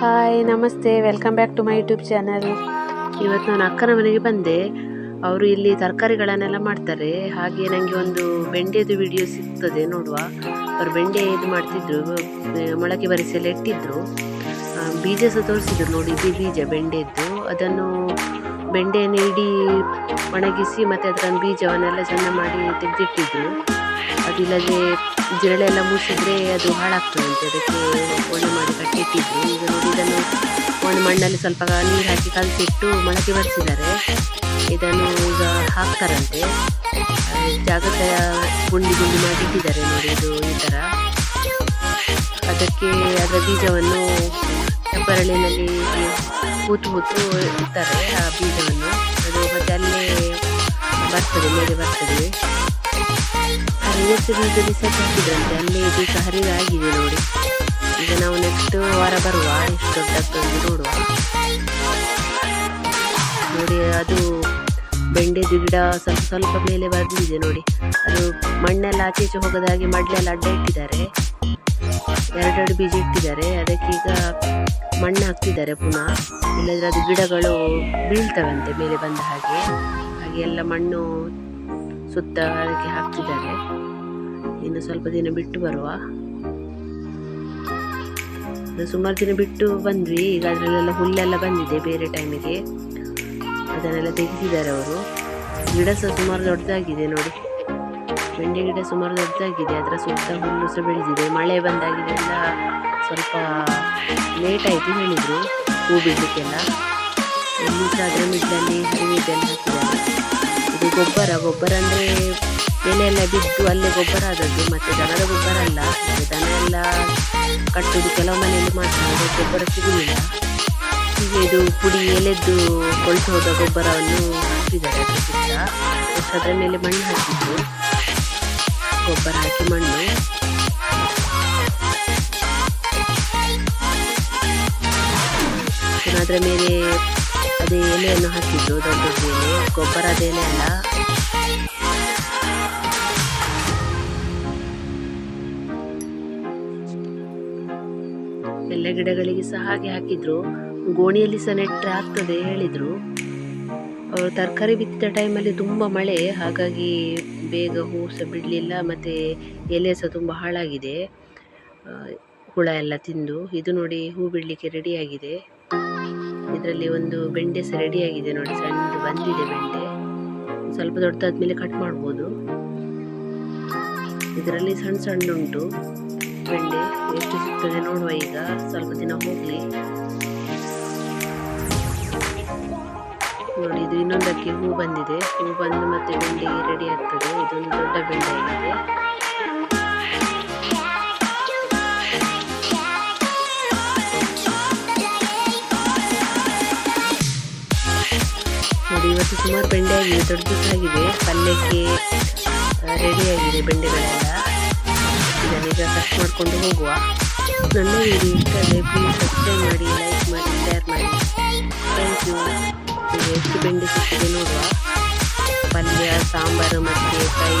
Hi ನಮಸ್ತೆ. Welcome back to my YouTube channel ಇವತ್ತು ನಾನು ಅಕ್ಕನ ಮನೆಗೆ ಬಂದೆ. ಅವರು ಇಲ್ಲಿ ತರಕಾರಿಗಳನ್ನೆಲ್ಲ ಮಾಡ್ತಾರೆ. ಹಾಗೆ ನನಗೆ ಒಂದು ಬೆಂಡೆದು ವಿಡಿಯೋ ಸಿಗ್ತದೆ ನೋಡುವ. ಅವರು ಬೆಂಡೆ ಇದು ಮಾಡ್ತಿದ್ರು. ಮೊಳಕೆ ಬರಿಸಿ ಎಲ್ಲ ಇಟ್ಟಿದ್ರು ಬೀಜ ಸಹ ತೋರಿಸಿದ್ರು ನೋಡಿ ಇದು ಬೀಜ, ಬೆಂಡೆದ್ದು. ಅದನ್ನು ಬೆಂಡೆಯನ್ನು ಇಡೀ ಒಣಗಿಸಿ ಮತ್ತು ಅದರ ಬೀಜವನ್ನೆಲ್ಲ ಚೆಂದ ಮಾಡಿ ತೆಗೆದಿಟ್ಟಿದ್ರು. ಅದಿಲ್ಲದೆ ಜಿರಳೆ ಎಲ್ಲ ಮುಸಿದ್ರೆ ಅದು ಹಾಳಾಗ್ತದೆ ಅದಕ್ಕೆ ಒಳ್ಳೆ ಮಾಡಿ ಒಣ ಮಣ್ಣಲ್ಲಿ ಸ್ವಲ್ಪ ನೀರು ಹಾಕಿ ಕಲಸಿಟ್ಟು ಮೊಳಕೆ ಬರ್ತಿದ್ದಾರೆ ಇದನ್ನು ಈಗ ಹಾಕ್ತಾರಂತೆ. ಜಾಗತ ಗುಂಡಿ ಗುಂಡಿ ಮಾಡಿ ಇಟ್ಟಿದ್ದಾರೆ ನೋಡಿ ಇದು ಈ ಥರ ಅದಕ್ಕೆ ಅದರ ಬೀಜವನ್ನು ಹೆಬ್ಬರಳಿನಲ್ಲಿ ಹೂತು ಹೂತು ಇಡ್ತಾರೆ ಆ ಬೀಜವನ್ನು. ಅದು ಮತ್ತೆ ಅಲ್ಲೇ ಬರ್ತದೆ, ಮೇಲೆ ಬರ್ತದೆ. ಹರಿವತ್ತು ಬೀಜ ಬಿಸಾಕಿ ಹಾಕಿದ್ರಂತೆ. ಅಲ್ಲೇ ಬೀಜ ಹರಿದಾಗಿದೆ ನೋಡಿ. ನಾವು ನೆಕ್ಸ್ಟ್ ವಾರ ಬರುವ. ಎಷ್ಟು ದೊಡ್ಡದೊಂದು ನೋಡುವ. ನೋಡಿ, ಅದು ಬೆಂಡೆದು ಗಿಡ ಸ್ವಲ್ಪ ಸ್ವಲ್ಪ ಮೇಲೆ ಬಂದಿದೆ ನೋಡಿ. ಅದು ಮಣ್ಣೆಲ್ಲ ಆಚೆ ಈಚೆ ಹೋಗದ ಹಾಗೆ ಮಡ್ಲೆಲ್ಲ ಅಡ್ಡ ಇಟ್ಟಿದ್ದಾರೆ. ಎರಡೆರಡು ಬೀಜ ಇಟ್ಟಿದ್ದಾರೆ. ಅದಕ್ಕೀಗ ಮಣ್ಣು ಹಾಕ್ತಿದ್ದಾರೆ ಪುನಃ. ಇಲ್ಲದ್ರೆ ಅದು ಗಿಡಗಳು ಬೀಳ್ತವಂತೆ ಮೇಲೆ ಬಂದ ಹಾಗೆ. ಹಾಗೆ ಎಲ್ಲ ಮಣ್ಣು ಸುತ್ತ ಅದಕ್ಕೆ ಹಾಕ್ತಿದ್ದಾರೆ. ಇನ್ನು ಸ್ವಲ್ಪ ದಿನ ಬಿಟ್ಟು ಬರುವ. ಸುಮಾರು ದಿನ ಬಿಟ್ಟು ಬಂದ್ವಿ. ಈಗ ಅದರಲ್ಲೆಲ್ಲ ಹುಲ್ಲೆಲ್ಲ ಬಂದಿದೆ ಬೇರೆ ಟೈಮಿಗೆ ಅದನ್ನೆಲ್ಲ ತೆಗೆದಿದ್ದಾರೆ ಅವರು. ಗಿಡ ಸಹ ಸುಮಾರು ದೊಡ್ಡದಾಗಿದೆ ನೋಡಿ. ಬೆಂಡೆ ಗಿಡ ಸುಮಾರು ದೊಡ್ಡದಾಗಿದೆ. ಅದರ ಸುತ್ತ ಹುಲ್ಲು ಸಹ ಬೆಳೆದಿದೆ. ಮಳೆ ಬಂದಾಗಿದೆಲ್ಲ ಸ್ವಲ್ಪ ಲೇಟ್ ಆಯಿತು ಹೇಳಿದರು ಹೂ ಬಿಡಲಿಕ್ಕೆಲ್ಲ. ಎಲ್ಲಿ ಅದರ ಮಿಡ್ಲಲ್ಲಿ ಇದು ಗೊಬ್ಬರ. ಗೊಬ್ಬರ ಅಂದರೆ ಎಲೆ ಎಲ್ಲ ಬಿದ್ದು ಅಲ್ಲೇ ಗೊಬ್ಬರ ಆದದ್ದು. ಮತ್ತು ದನದ ಗೊಬ್ಬರ ಅಲ್ಲ. ದನ ಎಲ್ಲ ಕಟ್ಟುದು ಕೆಲವು ಮನೆಯಲ್ಲಿ ಮಾಡ್ತಾರೆ ಗೊಬ್ಬರ ಸಿಗುವುದಿಲ್ಲ. ಹೀಗೆ ಇದು ಪುಡಿ ಎಲೆದ್ದು ಕೊಳ್ತು ಹೋದ ಗೊಬ್ಬರವನ್ನು ಹಾಕಿದ್ದಾರೆ ಅದ್ರ ಮೇಲೆ ಮಣ್ಣು ಹಾಕಿದ್ದು. ಗೊಬ್ಬರ ಹಾಕಿ ಮಣ್ಣು. ಅದರ ಮೇಲೆ ಅದೇ ಎಲೆಯನ್ನು ಹಾಕಿದ್ದು ದೊಡ್ಡ ಎಲೆ, ಗೊಬ್ಬರದ ಎಲೆ ಅಲ್ಲ. ಎಲ್ಲ ಗಿಡಗಳಿಗೆ ಸಹ ಹಾಗೆ ಹಾಕಿದ್ರು. ಗೋಣಿಯಲ್ಲಿ ಸಹ ನೆಟ್ಟರೆ ಆಗ್ತದೆ ಹೇಳಿದ್ರು. ಅವರು ತರಕಾರಿ ಬಿತ್ತಿದ ಟೈಮಲ್ಲಿ ತುಂಬ ಮಳೆ, ಹಾಗಾಗಿ ಬೇಗ ಹೂ ಸಹ ಬಿಡಲಿಲ್ಲ, ಮತ್ತು ಎಲೆ ಸಹ ತುಂಬ ಹಾಳಾಗಿದೆ. ಹುಳ ಎಲ್ಲ ತಿಂದು. ಇದು ನೋಡಿ ಹೂ ಬಿಡಲಿಕ್ಕೆ ರೆಡಿಯಾಗಿದೆ ಇದರಲ್ಲಿ ಒಂದು ಬೆಂಡೆ ಸಹ ರೆಡಿಯಾಗಿದೆ ನೋಡಿ, ಸಣ್ಣದು ಬಂದಿದೆ ಬೆಂಡೆ. ಸ್ವಲ್ಪ ದೊಡ್ಡದಾದ ಮೇಲೆ ಕಟ್ ಮಾಡ್ಬೋದು. ಇದರಲ್ಲಿ ಸಣ್ಣ ಸಣ್ಣ ಉಂಟು. ಬೆಂಡೆ ಎಷ್ಟು ಸಿಗ್ತದೆ ನೋಡುವ ಈಗ. ಸ್ವಲ್ಪ ದಿನ ಹೋಗಲಿ. ನೋಡಿ, ಇದು ಇನ್ನೊಂದಕ್ಕೆ ಹೂ ಬಂದಿದೆ. ಹೂ ಬಂದು ಮತ್ತೆ ಬೆಂಡೆ ರೆಡಿ ಆಗ್ತದೆ. ಇದೊಂದು ದೊಡ್ಡ ಬೆಂಡೆ ಆಗಿದೆ. ನೋಡಿ, ಇವತ್ತು ಸುಮಾರು ಬೆಂಡೆ ಆಗಿದೆ ದೊಡ್ಡದಾಗಿದೆ. ಪಲ್ಯಕ್ಕೆ ಆಗಿದೆ ಬೆಂಡೆಗಳೆಲ್ಲ. ಕಟ್ ಮಾಡಿಕೊಂಡು ಹೋಗುವ. ನನ್ನ ವಿಡಿಯೋ ಇಷ್ಟ ಆದರೆ ಪ್ಲೀಸ್ ಸಬ್ಸ್ಕ್ರೈಬ್ ಮಾಡಿ ಲೈಕ್ ಮಾಡಿ ಶೇರ್ ಮಾಡಿ. ಥ್ಯಾಂಕ್ ಯು ಇದು ಎಷ್ಟು ಬೆಂಡೆ ಸಿಕ್ಕಿದೆ ನೋಡುವ. ಪಲ್ಯ, ಸಾಂಬಾರು ಮತ್ತು ಕೈ